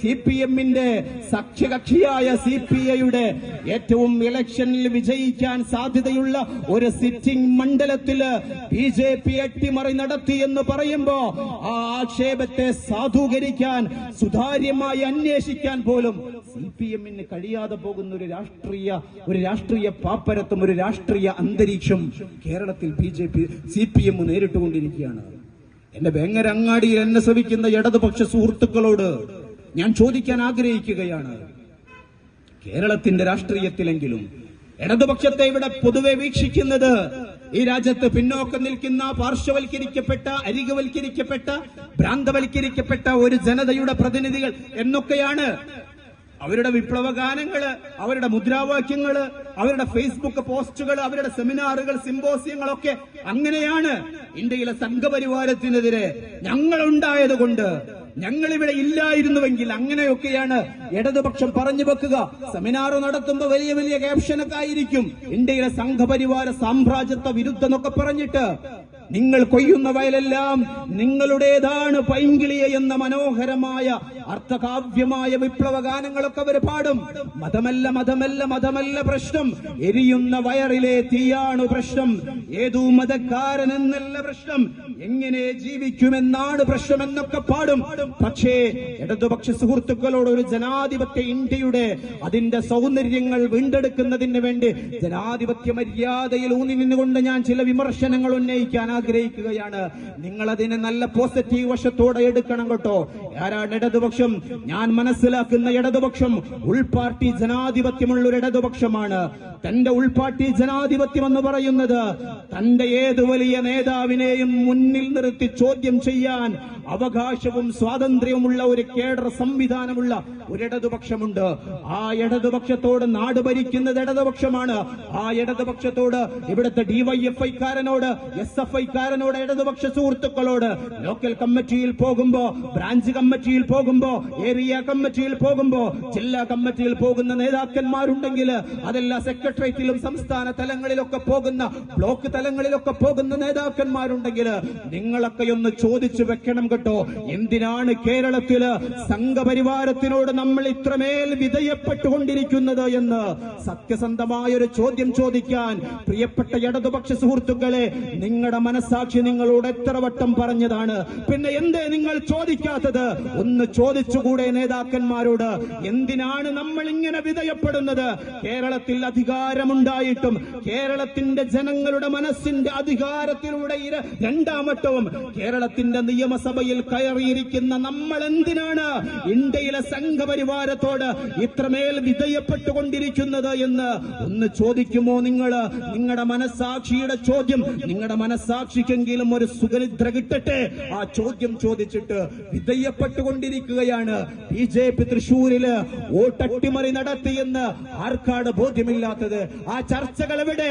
C P എമ്മിന്റെ സഖ്യകക്ഷിയായ C P ഐയുടെ ഏറ്റവും ഇലക്ഷനിൽ വിജയിക്കാൻ സാധ്യതയുള്ള ഒരു സിറ്റിംഗ് മണ്ഡലത്തിൽ ബി ജെ പി അട്ടിമറി നടത്തി എന്ന് പറയുമ്പോ ആ ആക്ഷേപത്തെ സാധൂകരിക്കാൻ സുതാര്യമായി അന്വേഷിക്കാൻ പോലും സി പി എമ്മിന് കഴിയാതെ പോകുന്ന ഒരു രാഷ്ട്രീയ ഒരു രാഷ്ട്രീയ പാപ്പരത്വം ഒരു രാഷ്ട്രീയ അന്തരീക്ഷം കേരളത്തിൽ B J P C P M നേരിട്ടുകൊണ്ടിരിക്കുകയാണ്. എന്റെ വേങ്ങരങ്ങാടിയിൽ എന്നെ ശ്രമിക്കുന്ന ഇടതുപക്ഷ സുഹൃത്തുക്കളോട് ഞാൻ ചോദിക്കാൻ ആഗ്രഹിക്കുകയാണ്. കേരളത്തിന്റെ രാഷ്ട്രീയത്തിലെങ്കിലും ഇടതുപക്ഷത്തെ ഇവിടെ പൊതുവെ വീക്ഷിക്കുന്നത് ഈ രാജ്യത്ത് പിന്നോക്കം നിൽക്കുന്ന പാർശ്വവൽക്കരിക്കപ്പെട്ട അരികവൽക്കരിക്കപ്പെട്ട ഭ്രാന്തവൽക്കരിക്കപ്പെട്ട ഒരു ജനതയുടെ പ്രതിനിധികൾ എന്നൊക്കെയാണ് അവരുടെ വിപ്ലവ ഗാനങ്ങൾ അവരുടെ മുദ്രാവാക്യങ്ങൾ അവരുടെ ഫേസ്ബുക്ക് പോസ്റ്റുകൾ അവരുടെ സെമിനാറുകൾ സിംബോസിയങ്ങളൊക്കെ അങ്ങനെയാണ് ഇന്ത്യയിലെ സംഘപരിവാരത്തിനെതിരെ ഞങ്ങൾ ഉണ്ടായത് കൊണ്ട് ഞങ്ങൾ ഇവിടെ ഇല്ലായിരുന്നുവെങ്കിൽ അങ്ങനെയൊക്കെയാണ് ഇടതുപക്ഷം പറഞ്ഞു വെക്കുക. സെമിനാർ നടത്തുമ്പോൾ വലിയ വലിയ ക്യാപ്ഷനൊക്കെ ആയിരിക്കും. ഇന്ത്യയിലെ സംഘപരിവാര സാമ്രാജ്യത്വ വിരുദ്ധം എന്നൊക്കെ പറഞ്ഞിട്ട് നിങ്ങൾ കൊയ്യുന്ന വയലെല്ലാം നിങ്ങളുടേതാണ് പൈങ്കിളിയ എന്ന മനോഹരമായ അർത്ഥകാവ്യമായ വിപ്ലവ ഗാനങ്ങളൊക്കെ അവർ പാടും. മതമല്ല മതമല്ല മതമല്ല പ്രശ്നം. എരിയുന്ന വയറിലെ തീയാണ് പ്രശ്നം. ഏതു മതക്കാരൻ എന്നല്ല പ്രശ്നം. എങ്ങനെ ജീവിക്കുമെന്നാണ് പ്രശ്നം എന്നൊക്കെ പാടും. പക്ഷേ ഇടതുപക്ഷ സുഹൃത്തുക്കളോട് ഒരു ജനാധിപത്യ ഇന്ത്യയുടെ അതിന്റെ സൗന്ദര്യങ്ങൾ വീണ്ടെടുക്കുന്നതിന് വേണ്ടി ജനാധിപത്യ മര്യാദയിൽ ഊന്നി നിന്നുകൊണ്ട് ഞാൻ ചില വിമർശനങ്ങൾ ഉന്നയിക്കാൻ ആഗ്രഹിക്കുകയാണ്. നിങ്ങൾ അതിനെ നല്ല പോസിറ്റീവ് വശത്തോടെ എടുക്കണം കേട്ടോ. ആരാണ് ഇടതുപക്ഷം? ഞാൻ മനസ്സിലാക്കുന്ന ഇടതുപക്ഷം ഉൾപാർട്ടി ജനാധിപത്യമുള്ള ഒരു ഇടതുപക്ഷമാണ്. തന്റെ ഉൾപാർട്ടി ജനാധിപത്യം എന്ന് പറയുന്നത് തന്റെ ഏത് വലിയ നേതാവിനെയും മുന്നിൽ നിർത്തി ചോദ്യം ചെയ്യാൻ അവകാശവും സ്വാതന്ത്ര്യവുമുള്ള ഒരു കേഡർ സംവിധാനമുള്ള ഒരു ഇടതുപക്ഷമുണ്ട്. ആ ഇടതുപക്ഷത്തോട് നാട് ഭരിക്കുന്നത് ഇടതുപക്ഷമാണ്. ആ ഇടതുപക്ഷത്തോട് ഇവിടുത്തെ ഡിവൈഎഫ്ഐക്കാരനോട് എസ് എഫ് ഐക്കാരനോട് ഇടതുപക്ഷ സുഹൃത്തുക്കളോട് ലോക്കൽ കമ്മിറ്റിയിൽ പോകുമ്പോ ബ്രാഞ്ച് കമ്മിറ്റിയിൽ പോകുമ്പോ ഏരിയ കമ്മിറ്റിയിൽ പോകുമ്പോ ജില്ലാ കമ്മിറ്റിയിൽ പോകുന്ന നേതാക്കന്മാരുണ്ടെങ്കിൽ അതെല്ലാം സെക്രട്ടേറിയറ്റിലും സംസ്ഥാന തലങ്ങളിലൊക്കെ പോകുന്ന ബ്ലോക്ക് തലങ്ങളിലൊക്കെ പോകുന്ന നേതാക്കന്മാരുണ്ടെങ്കിൽ നിങ്ങളൊക്കെ ഒന്ന് ചോദിച്ചു വെക്കണം കേട്ടോ. എന്തിനാണ് കേരളത്തിൽ സംഘപരിവാരത്തിനോട് നമ്മൾ ഇത്രമേൽ വിധേയപ്പെട്ടുകൊണ്ടിരിക്കുന്നത് എന്ന് സത്യസന്ധമായ ഒരു ചോദ്യം ചോദിക്കാൻ പ്രിയപ്പെട്ട ഇടതുപക്ഷ സുഹൃത്തുക്കളെ നിങ്ങളുടെ മനസാക്ഷി നിങ്ങളോട് എത്ര വട്ടം പറഞ്ഞതാണ്? പിന്നെ എന്തേ നിങ്ങൾ ചോദിക്കാത്തത്? ഒന്ന് ചോദിച്ചുകൂടെ നേതാക്കന്മാരോട്. എന്തിനാണ് നമ്മൾ ഇങ്ങനെ വിധയപ്പെടുന്നത്? കേരളത്തിൽ അധികാരമുണ്ടായിട്ടും കേരളത്തിന്റെ ജനങ്ങളുടെ മനസ്സിന്റെ അധികാരത്തിലൂടെ രണ്ടാമട്ടവും കേരളത്തിന്റെ നിയമസഭയിൽ കയറിയിരിക്കുന്ന നമ്മൾ എന്തിനാണ് ഇന്ത്യയിലെ സംഘപരിവാരത്തോട് ഇത്രമേൽ വിധയപ്പെട്ടുകൊണ്ടിരിക്കുന്നത് എന്ന്? ഒന്ന് ചോദിക്കുമോ നിങ്ങൾ? നിങ്ങളുടെ മനസാക്ഷിയുടെ ചോദ്യം നിങ്ങളുടെ മനസാക്ഷിക്കെങ്കിലും ഒരു സുഖനിദ്ര കിട്ടട്ടെ? ആ ചോദ്യം ചോദിച്ചിട്ട് വിധേയപ്പെട്ടുകൊണ്ടിരിക്കുകയാണ്. ബി ജെ പി തൃശൂരിൽ വോട്ടട്ടിമറി നടത്തിയെന്ന് ആർക്കാണ് ബോധ്യമില്ലാത്തത്? ആ ചർച്ചകൾ എവിടെ?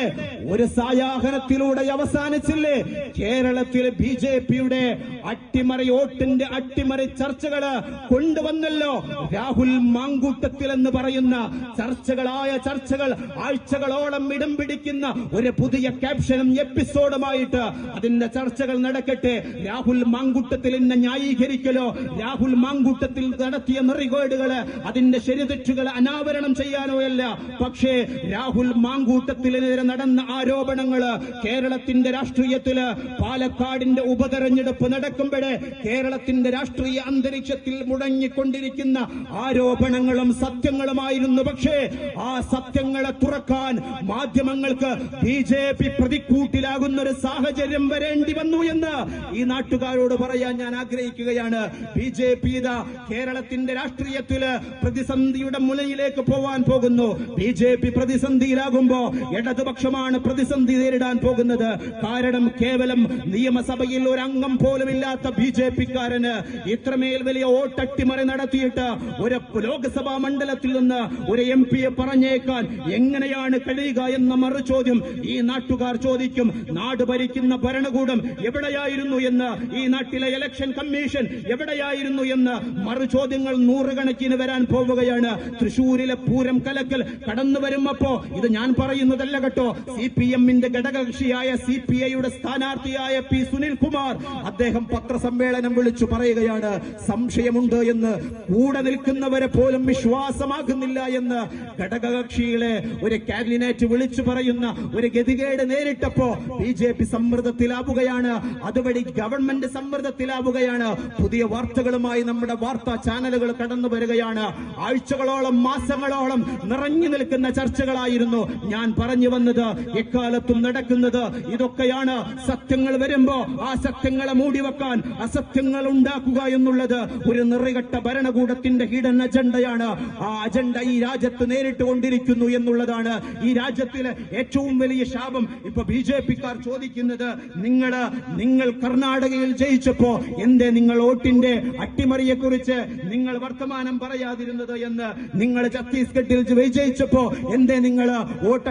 ഒരു സായാഹനത്തിലൂടെ അവസാനിച്ചില്ലേ? കേരളത്തിലെ ബി ജെ പിയുടെ അട്ടിമറി വോട്ടിന്റെ അട്ടിമറി ചർച്ചകൾ കൊണ്ടുവന്നല്ലോ. രാഹുൽ മാങ്കൂട്ടത്തിൽ എന്ന് പറയുന്ന ചർച്ചകളായ ചർച്ചകൾ ആഴ്ചകളോളം ഇടം പിടിക്കുന്ന ഒരു പുതിയ ക്യാപ്ഷനും എപ്പിസോഡുമായിട്ട് അതിന്റെ ചർച്ചകൾ നടക്കട്ടെ. രാഹുൽ മാങ്കുട്ടത്തിൽ എന്നെ ന്യായീകരിക്കലോ? രാഹുൽ മാങ്കുട്ടത്തിൽ നടത്തിയ നെറികേടുകൾ അതിന്റെ ശരിതെറ്റുകൾ അനാവരണം ചെയ്യാനോ അല്ല. പക്ഷേ രാഹുൽ മാങ്കൂട്ടത്തിനെതിരെ നടന്ന ആരോപണങ്ങൾ കേരളത്തിന്റെ രാഷ്ട്രീയത്തിൽ പാലക്കാടിന്റെ ഉപതെരഞ്ഞെടുപ്പ് നടക്കുമ്പോഴേ കേരളത്തിന്റെ രാഷ്ട്രീയ അന്തരീക്ഷത്തിൽ മുടങ്ങിക്കൊണ്ടിരിക്കുന്ന ആരോപണങ്ങളും സത്യങ്ങളുമായിരുന്നു. പക്ഷേ ആ സത്യങ്ങളെ തുറക്കാൻ മാധ്യമങ്ങൾക്ക് ബി ജെ പി പ്രതിക്കൂട്ടിലാകുന്ന ഒരു സാഹചര്യം വരേണ്ടി വന്നു എന്ന് ഈ നാട്ടുകാരോട് പറയാൻ ഞാൻ ആഗ്രഹിക്കുകയാണ്. ബി ജെ പി കേരളത്തിന്റെ രാഷ്ട്രീയത്തിൽ പ്രതിസന്ധിയുടെ മുലയിലേക്ക് പോവാൻ പോകുന്നു. ബി ജെ പി പ്രതിസന്ധിയിലാകുമ്പോ ഇടതുപക്ഷമാണ് പ്രതിസന്ധി നേരിടാൻ പോകുന്നത്. കാരണം കേവലം നിയമസഭയിൽ ഒരു അംഗം പോലും ഇല്ലാത്ത ബി ജെ പിക്കാരന് ഇത്രമേൽ വലിയ ഓട്ടട്ടിമറി നടത്തിയിട്ട് ഒരു ലോക്സഭാ മണ്ഡലത്തിൽ നിന്ന് ഒരു എം പിയെ പറഞ്ഞേക്കാൻ എങ്ങനെയാണ് കഴിയുക എന്ന മറുചോദ്യം ഈ നാട്ടുകാർ ചോദിക്കും. നാട് ഭരിക്കുന്ന ഭരണകൂടം എവിടെയായിരുന്നു എന്ന്? ഈ നാട്ടിലെ ഇലക്ഷൻ കമ്മീഷൻ എവിടെയായിരുന്നു എന്ന്? മറുചോദ്യങ്ങൾ നൂറുകണക്കിന് വരാൻ പോവുകയാണ്. തൃശൂരിലെ പൂരം കലക്കൽ കടന്നു വരുമ്പോ ഇത് ഞാൻ പറയുന്നതല്ല കേട്ടോ. സി പി എമ്മിന്റെ ഘടകകക്ഷിയായ സി പി ഐയുടെ സ്ഥാനാർത്ഥിയായ പി സുനിൽകുമാർ അദ്ദേഹം പത്രസമ്മേളനം വിളിച്ചു പറയുകയാണ് സംശയമുണ്ട് എന്ന്. കൂടെ നിൽക്കുന്നവരെ പോലും വിശ്വാസമാകുന്നില്ല എന്ന്. ഘടകകക്ഷിയിലെ ഒരു കാബിനറ്റ് വിളിച്ചു പറയുന്ന ഒരു ഗതികേട് നേരിട്ടപ്പോ ബി ജെ പി സമ്മർദ്ദത്തിലാവുകയാണ് അതുവഴി ഗവൺമെന്റ് സമ്മർദ്ദത്തിലാവുകയാണ്. പുതിയ വാർത്തകളുമായി നമ്മുടെ വാർത്താ ചാനലുകൾ കടന്നു വരികയാണ്. ആഴ്ചകളോളം മാസങ്ങളോളം നിറഞ്ഞു നിൽക്കുന്ന ചർച്ചകളായിരുന്നു ഞാൻ പറഞ്ഞു വന്നത്. എക്കാലത്തും നടക്കുന്നത് ഇതൊക്കെയാണ്. സത്യങ്ങൾ വരുമ്പോ ആ സത്യങ്ങളെ മൂടിവെക്കാൻ അസത്യങ്ങൾ ഉണ്ടാക്കുക എന്നുള്ളത് ഒരു നിറികെട്ട ഭരണകൂടത്തിന്റെ ഹിഡൻ അജണ്ടയാണ്. ആ അജണ്ട ഈ രാജ്യത്ത് നേരിട്ട് കൊണ്ടിരിക്കുന്നു എന്നുള്ളതാണ്. ഈ രാജ്യത്തിലെ ഏറ്റവും വലിയ ശാപം ഇപ്പൊ ബി ജെ പിക്കാർ ചോദിക്കുന്നത്. നിങ്ങൾ നിങ്ങൾ കർണാടകയിൽ ജയിച്ചപ്പോ എന്തേ നിങ്ങൾ വോട്ടിന്റെ അട്ടിമറിയെ കുറിച്ച് നിങ്ങൾ വർത്തമാനം പറയാതിരുന്നത് എന്ന് നിങ്ങൾ ഛത്തീസ്ഗഡിൽ വിജയിച്ചപ്പോ എന്തേ നിങ്ങൾ വോട്ട്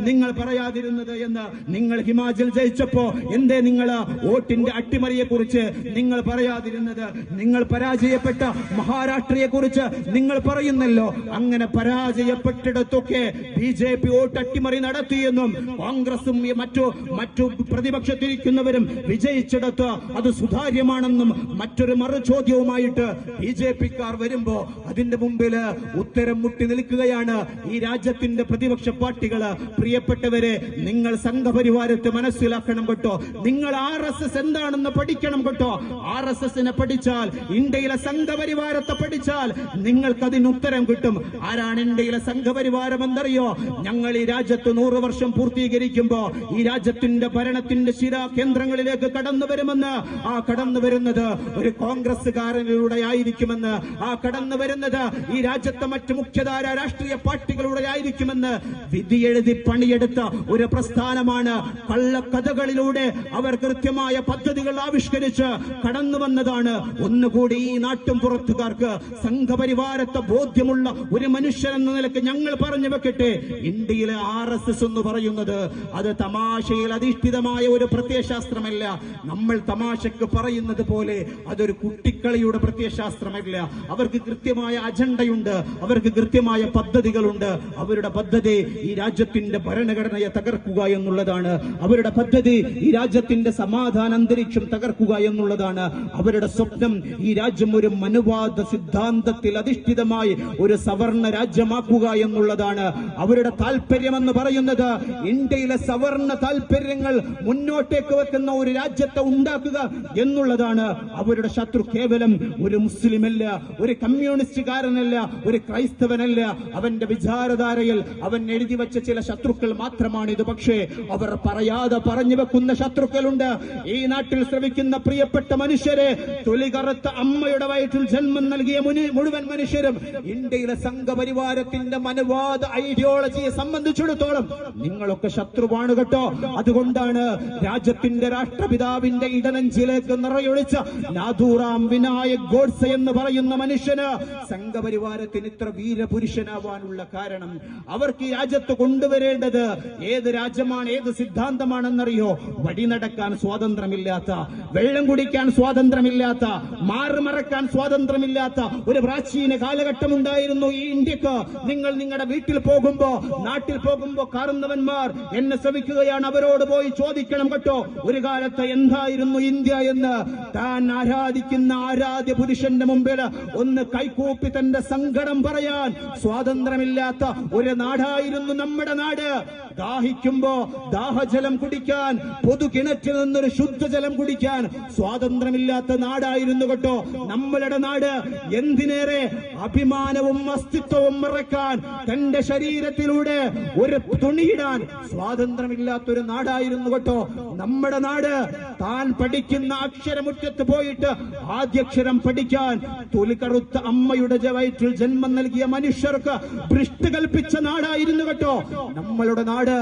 നിങ്ങൾ പറയാതിരുന്നത് എന്ന് നിങ്ങൾ ഹിമാചൽ ജയിച്ചപ്പോ എന്തേ നിങ്ങൾ വോട്ടിന്റെ അട്ടിമറിയെ കുറിച്ച് നിങ്ങൾ പറയാതിരുന്നത്? നിങ്ങൾ പരാജയപ്പെട്ട മഹാരാഷ്ട്രയെ കുറിച്ച് നിങ്ങൾ പറയുന്നല്ലോ. അങ്ങനെ പരാജയപ്പെട്ടിടത്തൊക്കെ ബി ജെ പി വോട്ട് അട്ടിമറി നടത്തിയെന്നും കോൺഗ്രസും മറ്റു മറ്റു പ്രതിപക്ഷത്തിരിക്കുന്നവരും വിജയിച്ചിടത്ത് അത് സുതാര്യമാണെന്നും മറ്റൊരു മറു ചോദ്യവുമായിട്ട് ബി ജെ പിക്കാർ വരുമ്പോ അതിന്റെ മുമ്പിൽ ഉത്തരം മുട്ടി നിൽക്കുകയാണ് ഈ രാജ്യത്തിന്റെ പ്രതിപക്ഷ പാർട്ടികൾ. പ്രിയപ്പെട്ടവരെ നിങ്ങൾ സംഘപരിവാരത്തെ മനസ്സിലാക്കണം കേട്ടോ. നിങ്ങൾ ആർ എസ് എസ് എന്താണെന്ന് പഠിക്കണം കേട്ടോ. ആർ എസ് എസിനെ പഠിച്ചാൽ ഇന്ത്യയിലെ സംഘപരിവാരത്തെ പഠിച്ചാൽ നിങ്ങൾക്ക് അതിന് ഉത്തരം കിട്ടും. ആരാണ് ഇന്ത്യയിലെ സംഘപരിവാരം എന്നറിയോ? ഞങ്ങൾ ഈ രാജ്യത്ത് നൂറ് വർഷം പൂർത്തീകരിക്കുമ്പോ ഈ രാജ്യത്തിന്റെ ഭരണത്തിന്റെ ശിരാ കേന്ദ്രങ്ങളിലേക്ക് കടന്നു വരുമെന്ന് ആ കടന്നു വരുന്നത് ഒരു കോൺഗ്രസ്സുകാരനിലൂടെ ആയിരിക്കുമെന്ന് ആ കടന്നു വരുന്നത് ഈ രാജ്യത്തെ മറ്റ് മുഖ്യധാര രാഷ്ട്രീയ പാർട്ടികളുടെ ആയിരിക്കുമെന്ന് വിധി എഴുതി പണിയെടുത്ത ഒരു പ്രസ്ഥാനമാണ്. കള്ളക്കഥകളിലൂടെ അവർ കൃത്യമായ പദ്ധതികൾ ആവിഷ്കരിച്ച് കടന്നു വന്നതാണ്. ഒന്നുകൂടി ഈ നാട്ടും പുറത്തുകാർക്ക് സംഘപരിവാരത്തെ ബോധ്യമുള്ള ഒരു മനുഷ്യൻ എന്ന നിലയ്ക്ക് ഞങ്ങൾ പറഞ്ഞു വെക്കട്ടെ. ഇന്ത്യയിലെ ആർ എസ് എസ് എന്ന് പറയുന്നത് അത് തമാശയിൽ അധിഷ്ഠിതമായ ഒരു പ്രത്യയശാസ്ത്രമല്ല. നമ്മൾ തമാശക്ക് പറയുന്നത് പോലെ അതൊരു കുട്ടിക്കളിയുടെ പ്രത്യയശാസ്ത്രമല്ല. അവർക്ക് കൃത്യമായ അജണ്ടയുണ്ട്. അവർക്ക് കൃത്യമായ പദ്ധതികളുണ്ട്. അവരുടെ പദ്ധതി ഈ രാജ്യത്തിന്റെ ഭരണഘടനയെ തകർക്കുക എന്നുള്ളതാണ്. അവരുടെ പദ്ധതി ഈ രാജ്യത്തിന്റെ സമാധാന അന്തരീക്ഷം തകർക്കുക എന്നുള്ളതാണ്. അവരുടെ സ്വപ്നം ഈ രാജ്യം ഒരു മനുവാദ സിദ്ധാന്തത്തിൽ അധിഷ്ഠിതമായി ഒരു സവർണ രാജ്യമാക്കുക എന്നുള്ളതാണ്. അവരുടെ താല്പര്യമെന്ന് പറയുന്നത് ഇന്ത്യയിലെ സവർണ താല്പര്യങ്ങൾ മുന്നോട്ടേക്ക് വെക്കുന്ന ഒരു രാജ്യത്തെ ഉണ്ടാക്കുക എന്നുള്ളതാണ് അവരുടെ ശത്രു കേവലം ഒരു മുസ്ലിമല്ല ഒരു കമ്മ്യൂണിസ്റ്റുകാരനല്ല ഒരു ക്രൈസ്തവനല്ല. അവന്റെ വിചാരധാരയിൽ അവൻ എഴുതി വെച്ച ചില ശത്രുക്കൾ മാത്രമാണ് ഇത്. പക്ഷേ അവർ പറയാതെ പറഞ്ഞു വെക്കുന്ന ശത്രുക്കളുണ്ട്. ഈ നാട്ടിൽ ശ്രമിക്കുന്ന പ്രിയപ്പെട്ട മനുഷ്യരെ തൊലികറുത്ത അമ്മയുടെ വയറ്റിൽ ജന്മം നൽകിയ മുഴുവൻ മനുഷ്യരും ഇന്ത്യയിലെ സംഘപരിവാരത്തിന്റെ മനുവാദ ഐഡിയോളജിയെ സംബന്ധിച്ചിടത്തോളം നിങ്ങളൊക്കെ ശത്രുവാണ് കേട്ടോ. അതുകൊണ്ടാണ് രാജ്യത്തിന്റെ രാഷ്ട്രപിതാവിന്റെ ഇടനഞ്ചിലേക്ക് നിറയൊഴിച്ച നാഥൂറാം വിനായക് ഗോഡ്സെ എന്ന് പറയുന്ന മനുഷ്യന് സംഘപരിവാരത്തിന് ഇത്ര വീരപുരുഷനാവാനുള്ള കാരണം. അവർക്ക് ഈ രാജ്യത്ത് കൊണ്ടുവരേണ്ടത് ഏത് രാജ്യമാണ് ഏത് സിദ്ധാന്തമാണെന്നറിയോ? വഴി നടക്കാൻ സ്വാതന്ത്ര്യമില്ലാത്ത വെള്ളം കുടിക്കാൻ സ്വാതന്ത്ര്യമില്ലാത്ത മാറുമറക്കാൻ സ്വാതന്ത്ര്യമില്ലാത്ത ഒരു പ്രാചീന കാലഘട്ടം ഉണ്ടായിരുന്നു ഈ ഇന്ത്യയ്ക്ക്. നിങ്ങൾ നിങ്ങളുടെ വീട്ടിൽ പോകുമ്പോ നാട്ടിൽ പോകുമ്പോ കാർന്നവന്മാർ എന്നെ ശ്രമിക്കുകയാണ് അവരോട് പോയി ചോദിക്കണം കേട്ടോ ഒരു കാലത്ത് എന്തായിരുന്നു ഇന്ത്യ എന്ന്. താൻ ആരാധിക്കുന്ന ആരാധ്യ പുരുഷന്റെ മുമ്പിൽ ഒന്ന് കൈകൂപ്പി തന്റെ സങ്കടം പറയാൻ. സ്വാതന്ത്ര്യമില്ലാത്ത ഒരു നാടായിരുന്നു നമ്മുടെ നാട്. ദാഹിക്കുമ്പോ ദാഹജലം കുടിക്കാൻ പൊതു കിണറ്റിൽ നിന്നൊരു ശുദ്ധജലം കുടിക്കാൻ സ്വാതന്ത്ര്യമില്ലാത്ത നാടായിരുന്നു കേട്ടോ നമ്മളുടെ നാട്. എന്തിനേറെ അഭിമാനവും അസ്തിത്വവും മറക്കാൻ തന്റെ ശരീരത്തിലൂടെ ഒരു തുണിയിടാൻ സ്വാതന്ത്ര്യമില്ലാത്തൊരു നാടായിരുന്നു കേട്ടോ നമ്മുടെ നാട്. താൻ പഠിക്കുന്ന അക്ഷരമുറ്റത്ത് പോയിട്ട് ആദ്യക്ഷരം പഠിക്കാൻ തൊലിക്കറുത്ത അമ്മയുടെ വയറ്റിൽ ജന്മം നൽകിയ മനുഷ്യർക്ക് ഭ്രഷ്ട് കൽപ്പിച്ച നാടായിരുന്നു കേട്ടോ. നമ്മളുടെ നാട്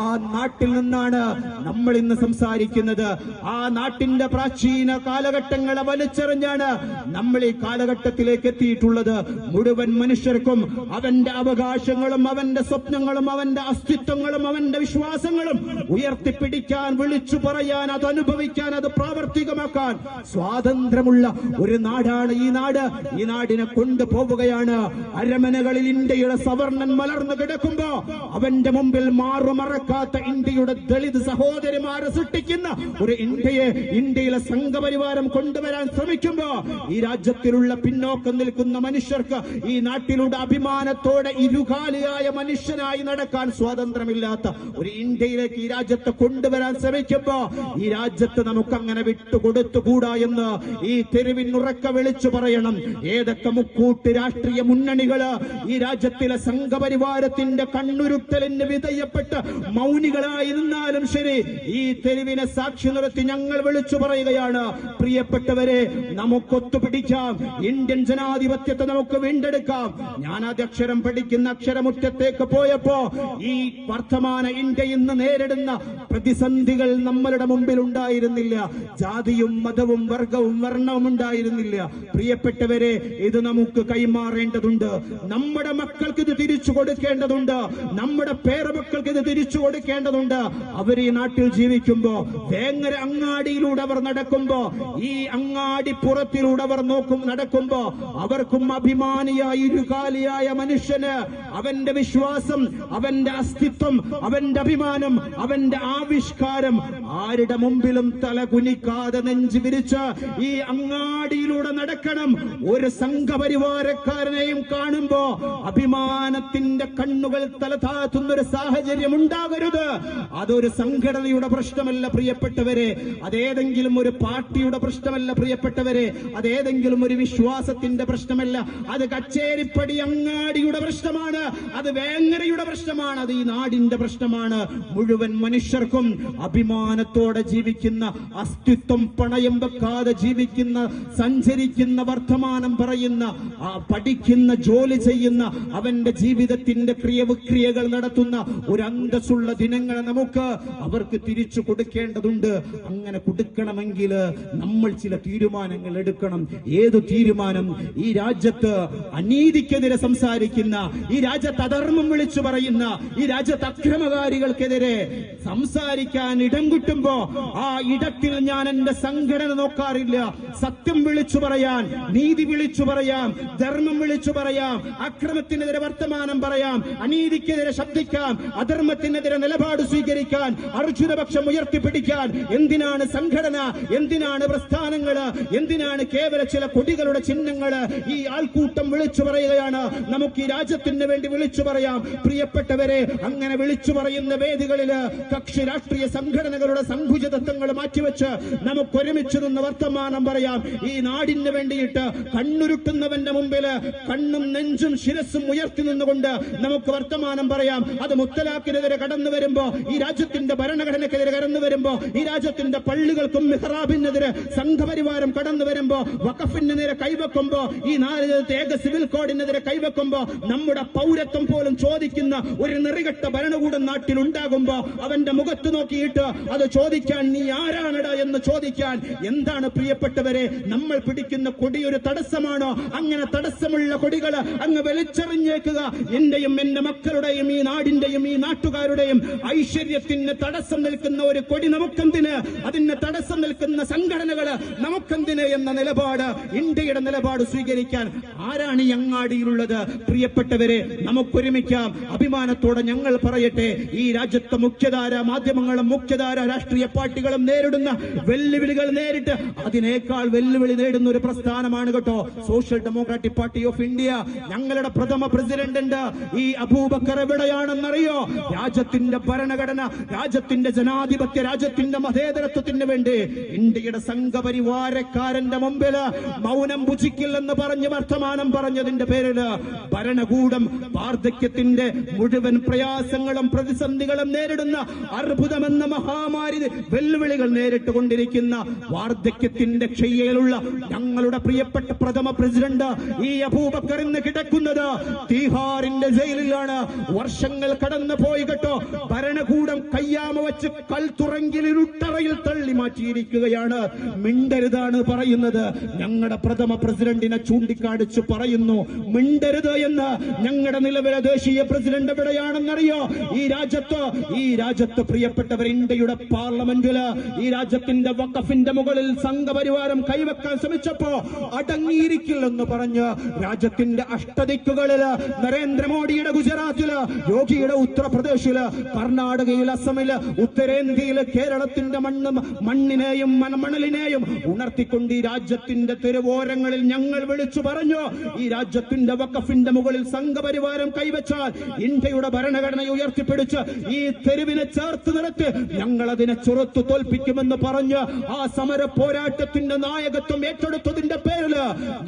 ആ നാട്ടിൽ നിന്നാണ് നമ്മൾ ഇന്ന് സംസാരിക്കുന്നത്. ആ നാട്ടിന്റെ പ്രാചീന കാലഘട്ടങ്ങളെ വലിച്ചെറിഞ്ഞാണ് നമ്മൾ ഈ കാലഘട്ടത്തിലേക്ക് എത്തിയിട്ടുള്ളത്. മുഴുവൻ മനുഷ്യർക്കും അവന്റെ അവകാശങ്ങളും അവന്റെ സ്വപ്നങ്ങളും അവന്റെ അസ്തിത്വങ്ങളും അവന്റെ വിശ്വാസങ്ങളും ഉയർത്തിപ്പിടിക്കാൻ വിളിച്ചു പറയാൻ അത് അനുഭവിക്കാൻ അത് പ്രാവർത്തികമാക്കാൻ. സ്വാതന്ത്ര്യമുള്ള ഒരു നാടാണ് ഈ നാട്. ഈ നാടിനെ കൊണ്ടുപോവുകയാണ്. അരമനകളിൽ ഇന്ത്യയുടെ സവർണൻ മലർന്നു കിടക്കുമ്പോ അവന്റെ മുമ്പിൽ മാറുമറക്കാത്ത ഇന്ത്യയുടെ ദളിത് സഹോദരിമാരെ സൃഷ്ടിക്കുന്ന ഒരു ഇന്ത്യയെ ഇന്ത്യയിലെ സംഘപരിവാരം കൊണ്ടുവരാൻ ശ്രമിക്കുമ്പോ ഈ രാജ്യത്തിലുള്ള പിന്നോക്കം നിൽക്കുന്ന മനുഷ്യർക്ക് ഈ നാട്ടിലൂടെ അഭിമാനത്തോടെ ഇരുകാലിയായ മനുഷ്യനായി നടക്കാൻ സ്വാതന്ത്ര്യമില്ലാത്ത ഒരു ഇന്ത്യയിലേക്ക് ഈ രാജ്യത്തെ കൊണ്ടുവരാൻ ശ്രമിക്കുമ്പോ ഈ രാജ്യത്ത് നമുക്ക് അങ്ങനെ വിട്ടുകൊടുത്തുകൂടാ എന്ന് ഈ തെരുവിനുറക്ക വിളിച്ചു പറയണം. ഏതൊക്കെ മുക്കൂട്ട് രാഷ്ട്രീയ മുന്നണികൾ ഈ രാജ്യത്തിലെ സംഘപരിവാരത്തിന്റെ കണ്ണുരുട്ടലിന് വിധേയപ്പെട്ട് മൗനികളായിരുന്നാലും ശരി ഈ തെരുവിനെ സാക്ഷി നിർത്തി ഞങ്ങൾ വിളിച്ചു പറയുകയാണ്. പ്രിയപ്പെട്ടവരെ നമുക്കൊത്തുപിടിക്കാം. ഇന്ത്യൻ ജനാധിപത്യത്തെ നമുക്ക് വീണ്ടെടുക്കാം. ഞാൻ അക്ഷരം പഠിക്കുന്ന അക്ഷരമുറ്റത്തേക്ക് പോയപ്പോ ഈ വർത്തമാന ഇന്ത്യ ഇന്ന് നേരിടുന്ന പ്രതിസന്ധികൾ നമ്മളുടെ മുമ്പിൽ ഉണ്ടായിരുന്നില്ല. ജാതിയും മതവും വർഗവും വർണവും ഉണ്ടായിരുന്നില്ല. പ്രിയപ്പെട്ടവരെ ഇത് നമുക്ക് കൈമാറേണ്ടതുണ്ട്. നമ്മുടെ മക്കൾക്ക് ഇത് തിരിച്ചു കൊടുക്കേണ്ടതുണ്ട്. നമ്മുടെ പേരമക്കൾക്ക് ഇത് തിരിച്ചു കൊടുക്കേണ്ടതുണ്ട്. അവർ ഈ നാട്ടിൽ ജീവിക്കുമ്പോ വേങ്ങര അങ്ങാടിയിലൂടെ അവർ നടക്കുമ്പോ ഈ അങ്ങാടി പുറത്തിലൂടെ അവർ നോക്കും നടക്കുമ്പോ അവർക്കും അഭിമാനിയായ ഇരുകാലിയായ മനുഷ്യന് അവന്റെ വിശ്വാസം അവന്റെ അസ്തിത്വം അവന്റെ അഭിമാനം അവന്റെ ആവിഷ്കാരം ആരുടെ മുമ്പിലും തല കുനിക്കാതെ നെഞ്ചു വിരിച്ച് ഈ അങ്ങാടിയിലൂടെ നടക്കണം. ഒരു സംഘപരിവാരക്കാരനെയും കാണുമ്പോ അഭിമാനത്തിന്റെ കണ്ണുകൾ തല താത്തുന്ന ഒരു സാഹചര്യം ഉണ്ടാകരുത്. അതൊരു സംഘടനയുടെ പ്രശ്നമല്ല പ്രിയപ്പെട്ടവരെ. അതേതെങ്കിലും ഒരു പാർട്ടിയുടെ പ്രശ്നമല്ല പ്രിയപ്പെട്ടവരെ. അതേതെങ്കിലും ഒരു വിശ്വാസത്തിന്റെ പ്രശ്നമല്ല. അത് കച്ചേരിപ്പടി അങ്ങാടിയുടെ പ്രശ്നമാണ്. അത് വേങ്ങരയുടെ പ്രശ്നമാണ്. അത് ഈ നാടിന്റെ പ്രശ്നമാണ്. മുഴുവൻ മനുഷ്യർക്കും അഭിമാനത്തോടെ ജീവിക്കുന്ന അസ്തിത്വം പണയം വെക്കാതെ ജീവിക്കുന്ന സഞ്ചരിക്കുന്ന വർത്തമാനം പറയുന്ന പഠിക്കുന്ന ജോലി ചെയ്യുന്ന അവന്റെ ജീവിതത്തിന്റെ ക്രിയവിക്രിയകൾ നടത്തുന്ന ഒരു അന്തസ്സുള്ള ദിനങ്ങളെ നമുക്ക് അവർക്ക് തിരിച്ചു കൊടുക്കേണ്ടതുണ്ട്. അങ്ങനെ കൊടുക്കണമെങ്കിൽ നമ്മൾ ചില തീരുമാനങ്ങൾ എടുക്കണം. ഏതു തീരുമാനം? ഈ രാജ്യത്ത് അനീതിക്കെതിരെ സംസാരിക്കുന്ന ഈ രാജ്യത്ത് അധർമ്മം വിളിച്ചു പറയുന്ന ഈ രാജ്യത്ത് അക്രമകാരികൾക്കെതിരെ സംസാരിക്കാൻ ഇടം കിട്ടുമ്പോ ആ ഇടത്തിൽ ഞാൻ എന്റെ സംഘടന നോക്കാറില്ല. സത്യം വിളിച്ചു പറയാൻ നീതി വിളിച്ചു പറയാം ധർമ്മം വിളിച്ചു പറയാം അക്രമത്തിനെതിരെ വർത്തമാനം പറയാം അനീതിക്കെതിരെ ശബ്ദിക്കാം അധർമ്മത്തിനെതിരെ നിലപാട് സ്വീകരിക്കാൻ അർജുനപക്ഷം ഉയർത്തിപ്പിടിക്കാൻ. എന്തിനാണ് സംഘടന? എന്തിനാണ് പ്രസ്ഥാനങ്ങൾ? എന്തിനാണ് കേവല ചില കൊടികളുടെ ചിഹ്നങ്ങൾ? ഈ ആൾക്കൂട്ടം വിളിച്ചു പറയുകയാണ്. നമുക്ക് ഈ രാജ്യത്തിന് വേണ്ടി വിളിച്ചു പറയാം. പ്രിയപ്പെട്ടവരെ അങ്ങനെ വിളിച്ചു പറയുന്ന വേദികളിൽ കക്ഷി രാഷ്ട്രീയ സംഘടനകളുടെ സങ്കുചിതത്വങ്ങൾ മാറ്റിവെച്ച് നമുക്ക് ഒരുമിച്ച് നിന്ന് വർത്തമാനം പറയാം. ഈ നാടിന് വേണ്ടിയിട്ട് കണ്ണുരുട്ടുന്നവന്റെ മുമ്പിൽ കണ്ണും നെഞ്ചും ശിരസും ഉയർത്തി നിന്നുകൊണ്ട് നമുക്ക് വർത്തമാനം പറയാം. അത് മുത്തലാക്കിനെതിരെ കടന്നു വരുമ്പോ ഈ രാജ്യത്തിന്റെ ഭരണഘടനക്കെതിരെ കടന്നു വരുമ്പോ ഈ രാജ്യത്തിന്റെ പള്ളികൾക്കും മെഹ്റാബിനെതിരെ സംഘപരിവാരം കടന്നു വരുമ്പോ നേരെ കൈവെക്കുമ്പോ ഈ നാല് ഏക സിവിൽ കോഡിനെതിരെ കൈവെക്കുമ്പോ നമ്മുടെ പൗരത്വം പോലും ചോദിക്കുന്ന ഒരു നിറികെട്ട ഭരണകൂടം നാട്ടിൽ ഉണ്ടാകുമ്പോ അവന്റെ മുഖത്ത് നോക്കിയിട്ട് അത് ചോദിക്കാൻ നീ ആരാണടാ എന്ന് ചോദിക്കാൻ എന്താണ് പ്രിയപ്പെട്ടവരെ നമ്മൾ പിടിക്കുന്ന കൊടി ഒരു തടസ്സമാണോ? അങ്ങനെ തടസ്സമുള്ള കൊടികൾ അങ്ങ് വലിച്ചെറിഞ്ഞേക്കുക. എന്റെയും എന്റെ മക്കളുടെയും ഈ നാടിന്റെയും ഈ നാട്ടുകാരുടെയും ഐശ്വര്യത്തിന് തടസ്സം നിൽക്കുന്ന ഒരു കൊടി നമുക്കെന്തിന്? അതിന് തടസ്സം നിൽക്കുന്ന സംഘടനകൾ നമുക്കെന്തിന് എന്ന നിലപാട് ഇന്ത്യയുടെ നിലപാട് സ്വീകരിക്കാൻ ആരാണ് ഈ അങ്ങാടിയിലുള്ളത്? പ്രിയപ്പെട്ടവരെ നമുക്കൊരുമിക്കാം. അഭിമാനത്തോടെ ഞങ്ങൾ പറയട്ടെ. ഈ രാജ്യത്തെ മുഖ്യധാര മാധ്യമങ്ങളും മുഖ്യധാര രാഷ്ട്രീയ പാർട്ടികളും നേരിടുന്ന വെല്ലുവിളികൾ നേരിട്ട് അതിനേക്കാൾ വെല്ലുവിളി നേടുന്ന ഒരു പ്രസ്ഥാനമാണ് കേട്ടോ. Social democratic party of India ഞങ്ങളുടെ പ്രഥമ പ്രസിഡന്റ് ഉണ്ട്. ഈ അബൂബക്കർ എവിടെയാണെന്നറിയോ? രാജ്യത്തിന്റെ ഭരണഘടന രാജ്യത്തിന്റെ ജനാധിപത്യ രാജ്യത്തിന്റെ മതേതരത്വത്തിന് വേണ്ടി ഇന്ത്യയുടെ സംഘപരിവാരക്കാരന്റെ മുമ്പിൽ മൗനം ഭുജിക്കില്ലെന്ന് പറഞ്ഞ് വർത്തമാനം പറഞ്ഞതിന്റെ പേരിൽ ഭരണകൂടം വാർദ്ധക്യത്തിന്റെ മുഴുവൻ പ്രയാസങ്ങളും പ്രതിസന്ധികളും നേരിടുന്ന അർബുദമെന്ന മഹാമാരി വെല്ലുവിളികൾ നേരിട്ട് കൊണ്ടിരിക്കുന്ന വാർദ്ധക്യത്തിന്റെ ക്ഷയ്യയിലുള്ള ഞങ്ങളുടെ പ്രിയപ്പെട്ട പ്രഥമ പ്രസിഡന്റ് ഈ അബൂബക്കർ ഇന്ന് കിടക്കുന്നത് തീഹാറിന്റെ ജയിലിലാണ്. വർഷങ്ങൾ കടന്നു പോയി കേട്ടോ. ഭരണകൂടം കയ്യാമ വെച്ച് കൽത്തുറങ്കിൽ ഇരുട്ടറയിൽ തള്ളി മാറ്റിയിരിക്കുകയാണ്. മിണ്ടരുതാണ് പറയുന്നത്. ഞങ്ങളുടെ പ്രഥമ പ്രസിഡന്റിനെ ചൂണ്ടിക്കാണിച്ച് പറയുന്നു. മിണ്ടരുത് എന്ന് ഞങ്ങളുടെ നിലവിലെ ദേശീയ പ്രസിഡന്റ് എവിടെയാണെന്നറിയോ? ഈ രാജ്യത്ത് ഈ രാജ്യത്ത് പ്രിയപ്പെട്ടവർ ഇന്ത്യയുടെ പാർലമെന്റിൽ ഈ രാജ്യത്തിന്റെ വക്കഫിന്റെ മുകളിൽ സംഘപരിവാരം കൈവെക്കാൻ ശ്രമിച്ചപ്പോ അടങ്ങിയിരിക്കില്ലെന്ന് പറഞ്ഞ് രാജ്യത്തിന്റെ അഷ്ടദിക്കുകളിൽ നരേന്ദ്രമോദിയുടെ ഗുജറാത്തിൽ യോഗിയുടെ ഉത്തർപ്രദേശിൽ കർണാടകയിൽ അസമിൽ ഉത്തരേന്ത്യയിൽ കേരളത്തിന്റെ മണ്ണും മണ്ണിനെയും മണമണലിനെയും ഉണർത്തിക്കൊണ്ട് ഈ രാജ്യത്തിന്റെ തെരുവോരങ്ങളിൽ ഞങ്ങൾ വിളിച്ചു പറഞ്ഞു. ഈ രാജ്യത്തിന്റെ വക്കഫിന്റെ മുകളിൽ സംഘപരിവാരം കൈവച്ചാൽ ഇന്ത്യയുടെ ഭരണഘടനയെ ഉയർത്തിപ്പിടിച്ച് ഈ തെരുവിനെ ചേർത്ത് നിർത്തി ഞങ്ങൾ അതിനെ ചെറുത്തു തോൽപ്പിക്കുമെന്ന് പറഞ്ഞ് ആ സമര പോരാട്ടത്തിന്റെ നായകത്വം ഏറ്റെടുത്തതിന്റെ പേരിൽ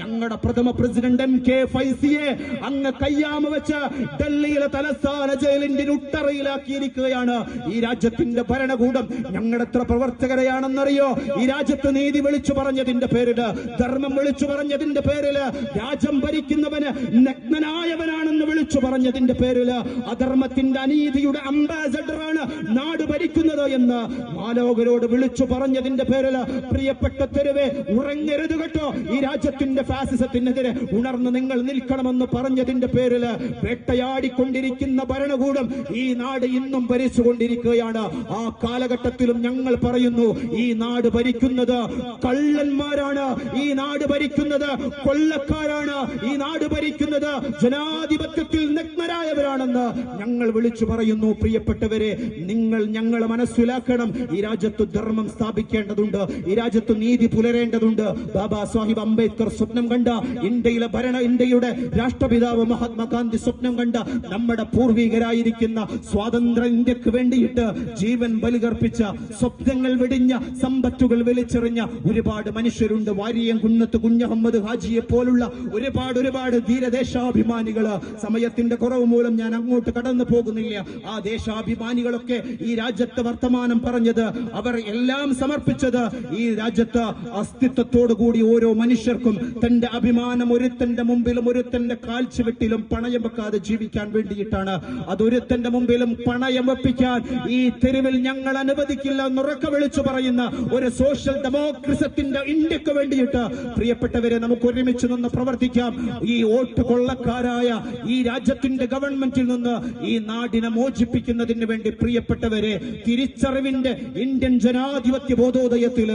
ഞങ്ങളുടെ പ്രഥമ പ്രസിഡന്റ് എം കെ ഫൈസിയെ അങ്ങ് കയ്യാമ വെച്ച് ഡൽഹിയിലെ തലസ്ഥാന ജയിലിന്റെ ഉട്ടറയിലാക്കിയിരിക്കുകയാണ്. ഈ രാജ്യത്തിന്റെ ഭരണകൂടം ഞങ്ങളെത്ര പ്രവർത്തകരെയാണെന്നറിയോ? ഈ രാജ്യത്ത് നീതി വിളിച്ചു പറഞ്ഞതിന്റെ പേരിൽ ധർമ്മം വിളിച്ചു പറഞ്ഞതിന്റെ പേരിൽ രാജ്യം ഭരിക്കുന്നവന് നഗ്നനായവനാണെന്ന് വിളിച്ചു പറഞ്ഞതിന്റെ പേരിൽ അധർമ്മത്തിന്റെ അനീതിയുടെ അംബാസഡറാണ് നാട് ഭരിക്കുന്നത് എന്ന് മാലോകരോട് വിളിച്ചു പറഞ്ഞതിന്റെ പേരിൽ പ്രിയപ്പെട്ട തെരുവേ ഉറങ്ങരുത് കേട്ടോ. ഈ രാജ്യത്തിന്റെ ഫാസിസത്തിനെതിരെ ഉണർന്ന് നിങ്ങൾ നിൽക്കണമെന്ന് പറഞ്ഞതിന്റെ പേരിൽ വേട്ടയാടിക്കൊണ്ടിരിക്കുന്ന ഭരണകൂടം ഈ നാട് ഇന്നും ഭരിച്ചുകൊണ്ടിരിക്കുകയാണ്. ആ കാലഘട്ടത്തിലും ഞങ്ങൾ പറയുന്നു ഈ നാട് ഭരിക്കുന്നത് കള്ളന്മാരാണ്. ഈ നാട് ഭരിക്കുന്നത് കൊള്ളക്കാരാണ്. ഈ നാട് ഭരിക്കുന്നത് ജനാധിപത്യത്തിൽ നഗ്നരായവരാണെന്ന് ഞങ്ങൾ വിളിച്ചു പറയുന്നു. പ്രിയപ്പെട്ടവരെ നിങ്ങൾ ഞങ്ങളെ മനസ്സിലാക്കണം. ഈ രാജ്യത്ത് ധർമ്മം സ്ഥാപിക്കേണ്ടതുണ്ട്. ഈ രാജ്യത്ത് നീതി പുലരേണ്ടതുണ്ട്. ബാബാ സാഹിബ് അംബേദ്കർ സ്വപ്നം കണ്ട ഇന്ത്യയിലെ ഭരണ ഇന്ത്യയുടെ രാഷ്ട്രപിതാവ് മഹാത്മാഗാന്ധി സ്വപ്നം കണ്ട നമ്മുടെ പൂർവികരായിരിക്കുന്ന സ്വാതന്ത്ര്യ ഇന്ത്യയ്ക്ക് വേണ്ടിയിട്ട് ജീവൻ ബലികർപ്പിച്ച സ്വപ്നങ്ങൾ വെടിഞ്ഞ സമ്പത്തുകൾ വലിച്ചെറിഞ്ഞ ഒരുപാട് മനുഷ്യരുണ്ട്. വാരിയം കുന്നത്ത് കുഞ്ഞഹമ്മദ് ഹാജിയെ പോലുള്ള ഒരുപാട് ഒരുപാട് ധീരദേശാഭിമാനികൾ സമയത്തിന്റെ കുറവ് മൂലം ഞാൻ അങ്ങോട്ട് കടന്നു പോകുന്നില്ല. ആ ദേശാഭിമാനികളൊക്കെ ഈ രാജ്യത്ത് വർത്തമാനം പറഞ്ഞത് അവർ എല്ലാം സമർപ്പിച്ചത് ഈ രാജ്യത്ത് അസ്തിത്വത്തോടു കൂടി ഓരോ മനുഷ്യർക്കും തന്റെ അഭിമാനം ഒരുത്തന്റെ മുമ്പിലും ഒരുത്തന്റെ കാൽച്ചുവെട്ടിലും പണയം വെക്കാതെ ജീവിക്കാൻ വേണ്ടിയിട്ടാണ്. അതൊരുത്തന്റെ മുമ്പിലും പണയം വെപ്പിക്കാൻ ഈ തെരുവിൽ ഞങ്ങൾ അനുവദിക്കില്ല എന്നുറക്ക വിളിച്ചു പറയുന്ന ഒരു സോഷ്യൽ ഡെമോക്രസത്തിന്റെ ഇന്ത്യയ്ക്ക് വേണ്ടിയിട്ട് പ്രിയപ്പെട്ടവരെ നമുക്ക് ഒരുമിച്ച് നിന്ന് പ്രവർത്തിക്കാം. ഈ വോട്ട് കൊള്ളക്കാരായ ഈ രാജ്യത്തിന്റെ ഗവൺമെന്റിൽ നിന്ന് ഈ നാടിനെ മോചിപ്പിക്കുന്നതിന് വേണ്ടി പ്രിയപ്പെട്ടവരെ തിരിച്ചറിവിന്റെ ഇന്ത്യൻ ജനാധിപത്യ ബോധോദയത്തിൽ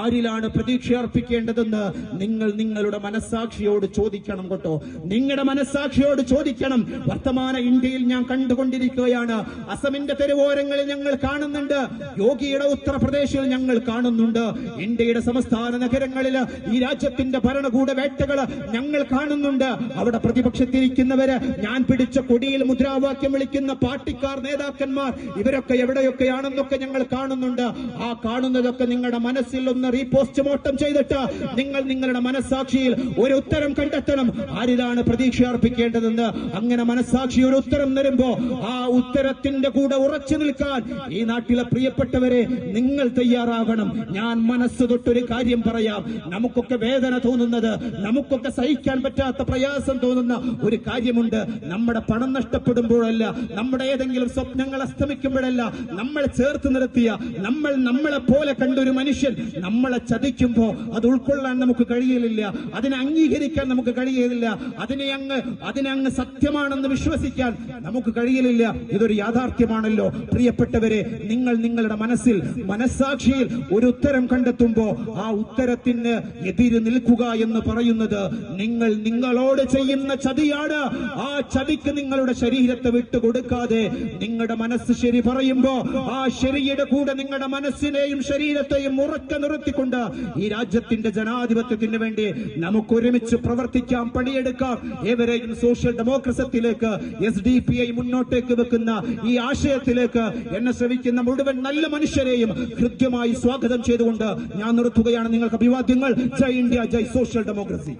ആരിലാണ് പ്രതീക്ഷ അർപ്പിക്കേണ്ടതെന്ന് നിങ്ങൾ നിങ്ങളുടെ മനസ്സാക്ഷിയോട് ചോദിക്കണം കേട്ടോ. നിങ്ങളുടെ മനസ്സാക്ഷിയോട് ചോദിക്കണം. വർത്തമാന ഇന്ത്യയിൽ ഞാൻ കണ്ടുകൊണ്ടിരിക്കുകയാണ്. അസമിന്റെ തെരുവോരങ്ങളിൽ ഞങ്ങൾ കാണുന്നുണ്ട്. യോഗിയുടെ ഉത്തർപ്രദേശിൽ ഞങ്ങൾ കാണുന്നുണ്ട്. ഇന്ത്യയുടെ സംസ്ഥാന നഗരങ്ങളിൽ ഈ രാജ്യത്തിന്റെ ഭരണകൂട വേട്ടകൾ ഞങ്ങൾ കാണുന്നുണ്ട്. അവിടെ പ്രതിപക്ഷത്തിരിക്കുന്നവര് ഞാൻ പിടിച്ച കൊടിയിൽ മുദ്രാവാക്യം വിളിക്കുന്ന പാർട്ടിക്കാർ നേതാക്കന്മാർ ഇവരൊക്കെ എവിടെയൊക്കെയാണെന്നൊക്കെ ഞങ്ങൾ കാണുന്നുണ്ട്. ആ കാണുന്നതൊക്കെ നിങ്ങളുടെ മനസ്സിൽ ഒന്ന് റീപോസ്റ്റ്മോർട്ടം ചെയ്തിട്ട് നിങ്ങൾ നിങ്ങളുടെ മനസ്സാക്ഷിയിൽ ഒരു ഉത്തരം കണ്ടെത്തണം. ആരിലാണ് പ്രതീക്ഷ അർപ്പിക്കേണ്ടതെന്ന്? അങ്ങനെ മനസ്സാക്ഷി ഒരു ഉത്തരം തരുമ്പോ ആ ഉത്തരത്തിന്റെ കൂടെ ഉറച്ചു നിൽക്കാൻ ഈ നാട്ടിലെ പ്രിയപ്പെട്ടവരെ നിങ്ങൾ തയ്യാറാകണം. ഞാൻ മനസ്സ് തൊട്ടൊരു കാര്യം പറയാം. നമുക്കൊക്കെ വേദന തോന്നുന്നത് നമുക്കൊക്കെ സഹിക്കാൻ പറ്റാത്ത പ്രയാസം തോന്നുന്ന ഒരു കാര്യമുണ്ട്. നമ്മുടെ പണം നഷ്ടപ്പെടുമ്പോഴല്ല നമ്മുടെ ഏതെങ്കിലും സ്വപ്നങ്ങൾ അസ്തമിക്കുമ്പോഴല്ല നമ്മൾ ചേർത്ത് നിർത്തിയ നമ്മൾ നമ്മളെ പോലെ കണ്ടൊരു മനുഷ്യൻ നമ്മളെ ചതിക്കുമ്പോ അത് ഉൾക്കൊള്ളാൻ നമുക്ക് കഴിയലില്ല അതിനെ അംഗീകരിക്കാൻ നമുക്ക് കഴിയലില്ല അതിനെ അങ്ങ് അതിനെ അങ്ങ് സത്യമാണെന്ന് വിശ്വസിക്കാൻ നമുക്ക് കഴിയലില്ല. ഇതൊരു യാഥാർത്ഥ്യമാണല്ലോ. പ്രിയപ്പെട്ടവരെ നിങ്ങൾ നിങ്ങളുടെ മനസ്സിൽ മനസ്സാക്ഷിയിൽ ഒരു ഉത്തരം കണ്ടെത്തുമ്പോ ആ ഉത്തരത്തിന് എതിര് നിൽക്കുക എന്ന് പറയുന്നത് നിങ്ങൾ നിങ്ങളോട് ചെയ്യുന്ന ചതിയാണ്. ആ ചതിക്ക് നിങ്ങളുടെ ശരീരത്തെ വിട്ടുകൊടുക്കാതെ നിങ്ങളുടെ മനസ്സ് ശരി പറയുമ്പോ ആ ശരിയുടെ കൂടെ നിങ്ങളുടെ മനസ്സിനെയും ശരീരത്തെയും ഉറക്കെ നിർത്തിക്കൊണ്ട് ഈ രാജ്യത്തിന്റെ ജനാധിപത്യത്തിന് വേണ്ടി നമുക്ക് ഒരുമിച്ച് പ്രവർത്തിക്കാം പണിയെടുക്കാം. ഏവരെയും സോഷ്യൽ ഡെമോക്രസത്തിലേക്ക് എസ് ഡി പി ഐ മുന്നോട്ടേക്ക് വെക്കുന്ന ഈ ആശയത്തിലേക്ക് എന്നെ ശ്രമിക്കുന്ന മുഴുവൻ നല്ല മനുഷ്യരെയും ഹൃദ്യമായി സ്വാഗതം ചെയ്തുകൊണ്ട് ഞാൻ നിർത്തുകയാണ്. നിങ്ങൾക്ക് അഭിവാദ്യങ്ങൾ. ജയ് ഇന്ത്യ ജയ് സോഷ്യൽ ഡെമോക്രസി